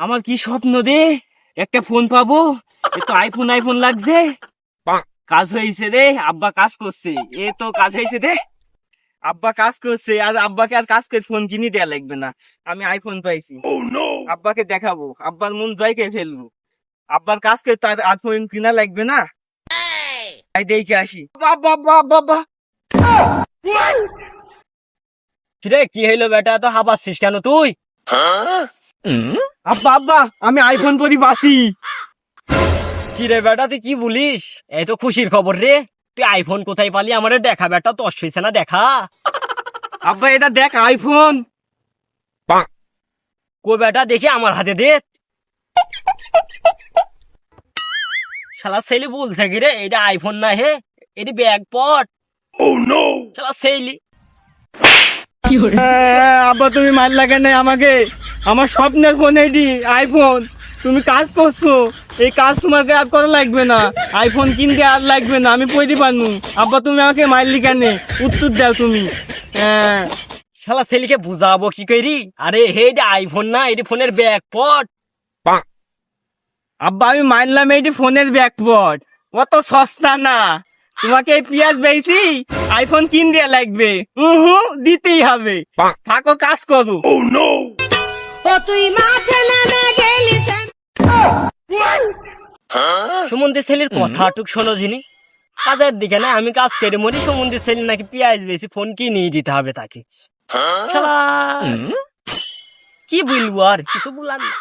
আমার কি স্বপ্ন দে একটা ফোন পাবো? তো আইফোন আইফোন লাগছে। কাজ হয়েছে রে আব্বা কাজ করছে। এ তো কাজ হয়েছে রে। আব্বা কাজ করছে আর আব্বাকে আর কাজ করে ফোন কিনে দেয়া লাগবে না। আমি আইফোন পাইছি। আব্বাকে দেখাবো। আব্বার মন জয় কে ফেলব। আব্বার কাজ করে তার আর ফোন কিনা লাগবে না। তাই দেখে আসি। বাবা বাবা বাবা কিরে কি হইল বেটা? তো হাবাচ্ছিস কেন তুই? আব্বা আব্বা আমি আইফোন পরি বাসি। কি রে বেটা তুই কি বলিস? এই তো খুশির খবর রে। তুই আইফোন কোথায় পালি? আমারে দেখা বেটা তো হইছে না দেখা। আব্বা এটা দেখ আইফোন কো বেটা দেখি আমার হাতে দে। শালা সেলি বলছে কি রে এটা আইফোন না হে এটি ব্যাগ পট শালা সেলি হ্যাঁ, আব্বা তুমি মার লাগে নাই আমাকে? আমার স্বপ্নের ফোন এটি আইফোন তুমি কাজ করছ এই কাজ তোমাকে আর করা লাগবে না। আইফোন কিনতে আর লাগবে না আমি পড়তে পারব আব্বা তুমি আমাকে মারলি কেন উত্তর দাও তুমি। হ্যাঁ। শালা সেলিকে বুঝাবো কি করি আরে হে এটা আইফোন না এটি ফোনের ব্যাগ পট আব্বা আমি মানলাম এইটি ফোনের ব্যাকপট অত সস্তা না। তোমাকে এই পিয়াজ বেশি আইফোন কিন দেয়া লাগবে। হুম দিতেই হবে। থাকো কাজ করো। ও তুই মাঠে নেমে গেলি সুমন্দি সেলির কথা টুক শোনো যিনি কাজের দিকে না আমি কাজ করে মরি সুমন্দি সেলি নাকি পেঁয়াজ বেশি ফোন কি নিয়ে দিতে হবে তাকে। কি বলব আর কিছু বলার না